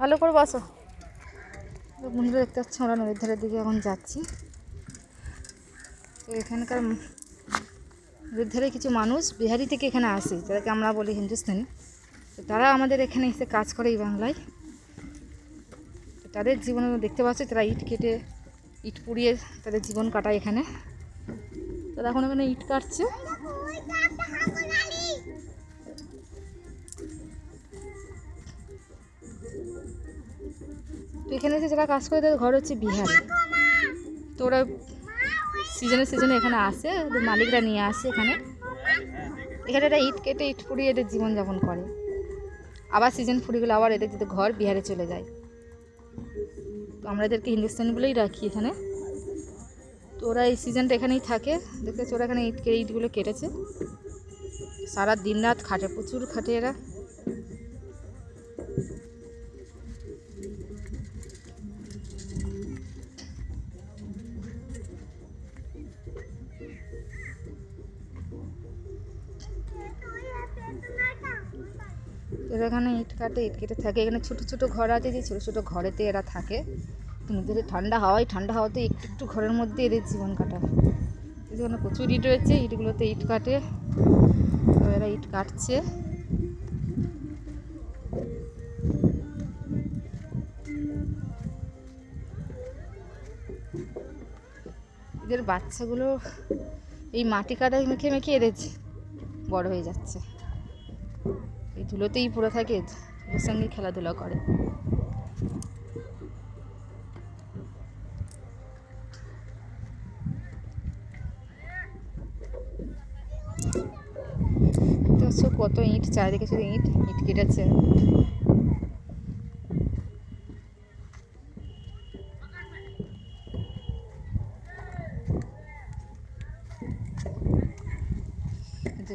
ভালো করে বসো। বন্ধুরা দেখতে পাচ্ছি আমরা নদীর ধারের দিকে এখন যাচ্ছি। তো এখানকার নদীর ধারে কিছু মানুষ বিহারি থেকে এখানে আসে, যাদেরকে আমরা বলি হিন্দুস্তানি। তো তারা আমাদের এখানে এসে কাজ করে এই বাংলায়। তাদের জীবনে দেখতে পাচ্ছি, তারা ইট কেটে, ইট পুড়িয়ে তাদের জীবন কাটায় এখানে। তারা এখন এখানে ইট কাটছে। এখানে এসে যারা কাজ করে তাদের ঘর হচ্ছে বিহারে। তো ওরা সিজনে সিজনে এখানে আসে, ওদের মালিকরা নিয়ে আসে এখানে। এখানে এরা ইট কেটে, ইট পুড়িয়ে এদের জীবনযাপন করে। আবার সিজন ফুরিয়ে গেলে আবার এদের যদি ঘর বিহারে চলে যায়। তো আমরা এদেরকে হিন্দুস্তানি বলেই রাখি এখানে। তো ওরা এই সিজনটা এখানেই থাকে। দেখতে ওরা এখানে ইট কে- ইটগুলো কেটেছে। সারা দিন রাত খাটে, প্রচুর খাটে এরা। এরা এখানে ইট কাটে, ইট কেটে থাকে। এখানে ছোটো ছোটো ঘর আছে যে ছোটো ছোটো ঘরেতে এরা থাকে। কিন্তু ঠান্ডা হাওয়ায়, ঠান্ডা হাওয়াতে একটু একটু ঘরের মধ্যে এদের জীবন কাটায়। এখানে প্রচুর ইট রয়েছে, ইটগুলোতে ইট কাটে। এরা ইট কাটছে। এদের বাচ্চাগুলো এই মাটি কাদা মেখে মেখে এদের বড় হয়ে যাচ্ছে। ধুলোতেই পড়ে থাকে, ধুলোর সঙ্গে খেলাধুলা করে। কত ইট? চারিদিকে শুধু ইট? ইট কেটেছে।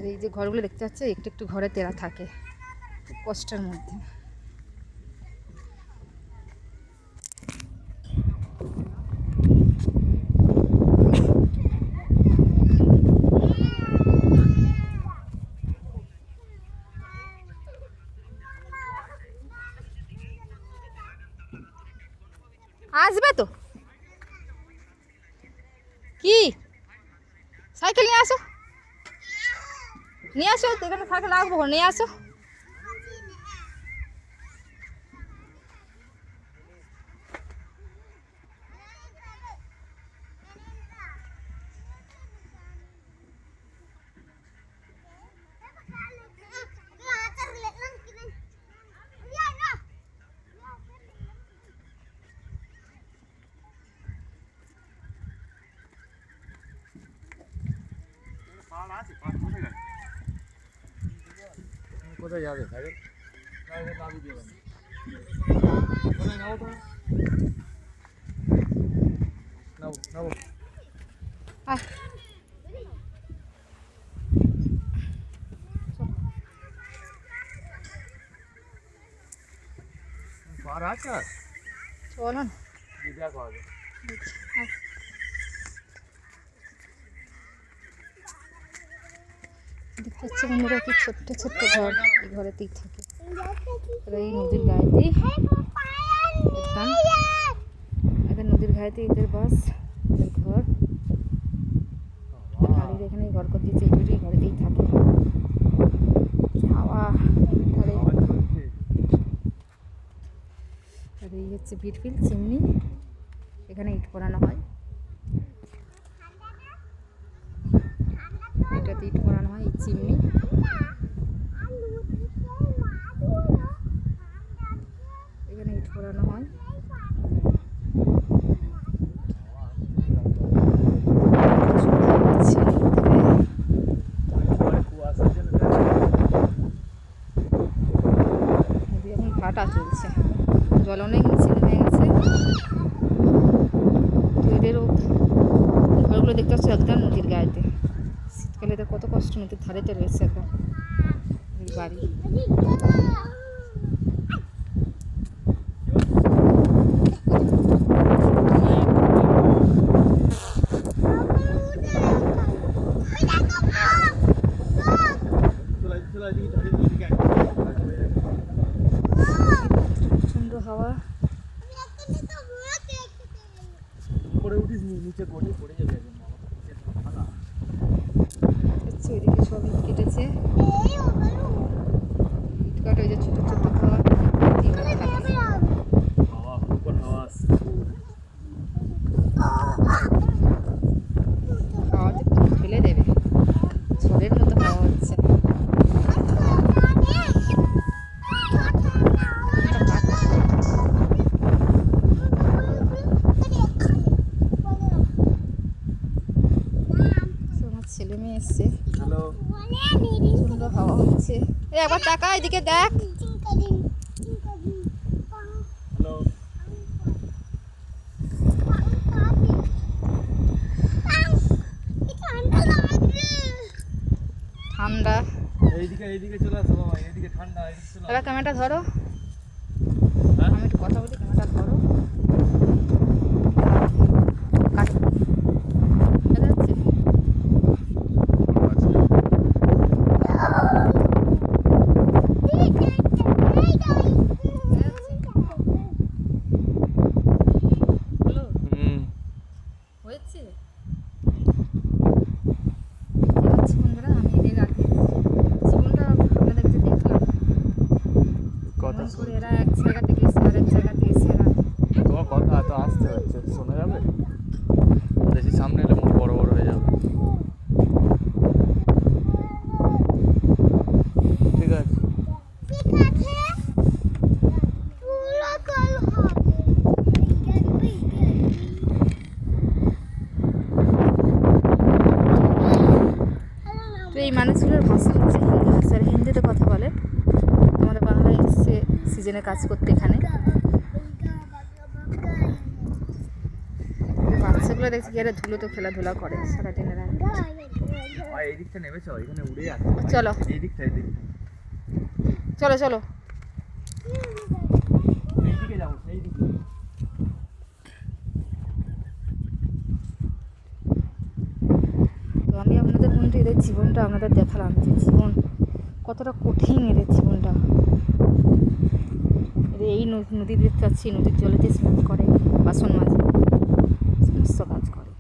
এই যে ঘরগুলো দেখতে পাচ্ছে? একটু একটু ঘরে তেরা থাকে। কষ্টের মধ্যে। আসবে তো? কি? সাইকেল নিয়ে আসো। নিয়ে আসো, এখানে থাকে লাগবো, নিয়ে আসো। কোথায় যাবে সাইকেল নাও নাও আয় পার আছে আর চলো না দেখো আগে দেখতে বন্ধুরা কি ছোট্ট ছোট্ট ঘর এই ঘরেতেই থাকে। এই নদীর গায়েতেই এদের নদীর গায়েতে এদের বাস, এদের ঘর। বাড়ির এখানে ঘর করে দিয়েছে এই ঘরেতেই থাকে। হাওয়া ধারে আর এই হচ্ছে বিটফিল চিমনি। এখানে ইট পোড়ানো হয়। এটাতে ইট পোড়ানো হয়, এই চিমনি। এখানে ইট পোড়ানো হয়। জল অনেক নিচে নেমে গেছে। তো ঘরগুলো দেখতে পাচ্ছ একদম নদীর গায়েতে। শীতকালে এদের কত কষ্ট নদীর ধারেতে রয়েছে একদম এই বাড়ি। সুন্দর হাওয়া। পরে উঠিস নিচে পড়ে পড়ে যাবে। হচ্ছে ওইদিকে সব ইট কেটেছে ইট কাটা ওই যে ছোটো ছোটো খাওয়া। হাওয়া হাওয়া টাকা এদিকে দেখ। ঠান্ডা। এবার ক্যামেরাটা ধরো। হ্যাঁ? আমি একটু কথা বলি ক্যামেরাটা ধরো কাট দেখা যাচ্ছে হলো হুম হয়েছে ঠিক আছে বন্ধুরা আমি এদের আগে জীবনটা আপনাদের কাছে দেখলাম কথা কেমন শুন করে এরা এক জায়গা থেকে এসে আরেক জায়গা থেকে এসে এরা তোমার কথা এত আসতে হচ্ছে শোনা যাবে বেশি সামনে এলে মুখ বড় বড় হয়ে যাবে ঠিক আছে তো এই মানুষগুলোর ভাষা হচ্ছে হিন্দি ভাষা আর হিন্দিতে কথা বলে আমাদের বাংলায় এসছে সিজনে কাজ করতে এখানে। বাচ্চাগুলো দেখছি কি ধুলো তো খেলাধুলা করে সারাদিন এরা। চলো চলো। চলো এই দিকে যাব তো আমি আপনাদের বন্ধু এদের জীবনটা আপনাদের দেখালাম যে জীবন কতটা কঠিন এদের জীবনটা। এই নদী দেখতে পাচ্ছি নদীর জলেতে স্নান করে, বাসন মাঝে সমস্ত কাজ করে।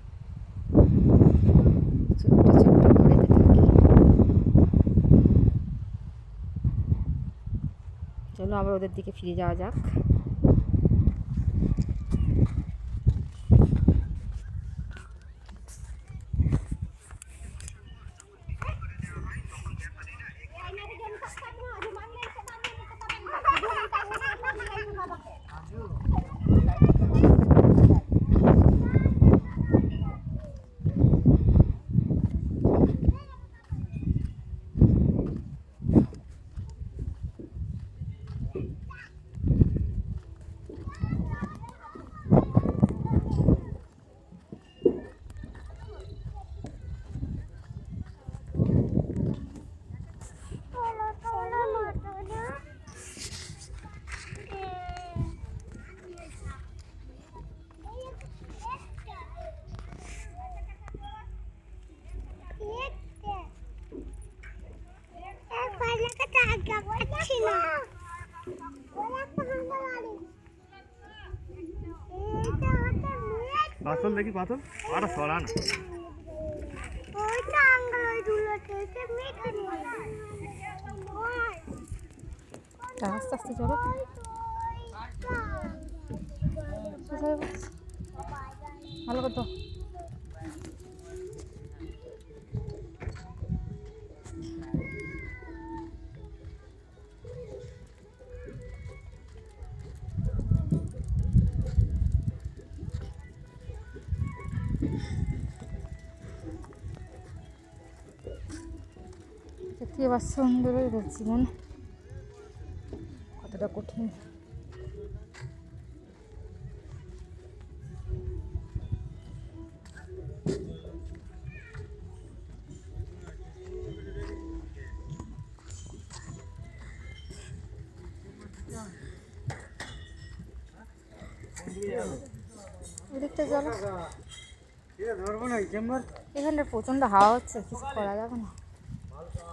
ছোট্ট ছোট্ট ঘরেতে থাকে। চলো আবার ওদের দিকে ফিরে যাওয়া যাক। পাথর দেখি পাথর? আরে সরা না। আস্তে আস্তে চলো। ভালো করতো। দেখতে পাচ্ছ এদের জীবন কতটা কঠিন। এদিকটা চেম্বার এখানটা প্রচণ্ড হাওয়া হচ্ছে কিছু করা যাবে না।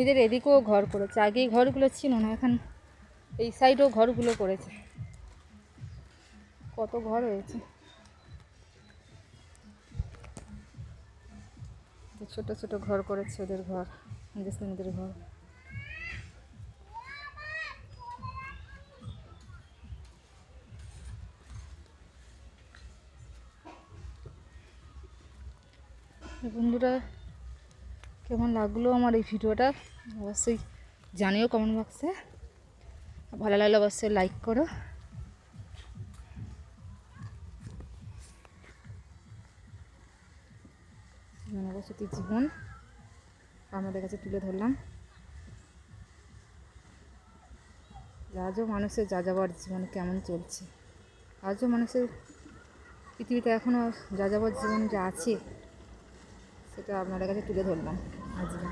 এদের এদিকেও ঘর করেছে। আগে ঘরগুলো ছিল না, এখন এই সাইডেও ঘরগুলো করেছে। কত ঘর হয়েছে। ছোট ছোট ঘর করেছে ওদের ঘর, নিজের ঘর তো বন্ধুরা কেমন লাগল আমার এই ভিডিওটা? অবশ্যই জানিও কমেন্ট বক্সে ভালো লাগলে অবশ্যই লাইক করো। জনবসতি জীবন। আমাদের কাছে তুলে ধরলাম। আজও মানুষের যা যাবার জীবন কেমন চলছে? আজও মানুষের পৃথিবীতে এখনও যা যাবার জীবন যা আছে, সেটা আপনাদের কাছে তুলে ধরলাম। আজকে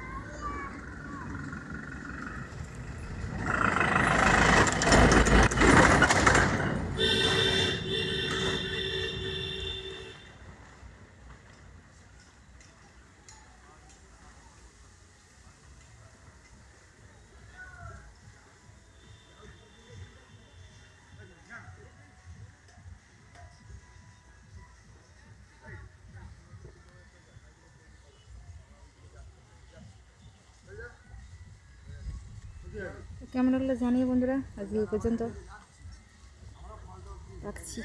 কেমন লাগল জানিয়ে বন্ধুরা আজকে এই পর্যন্ত। রাখছি।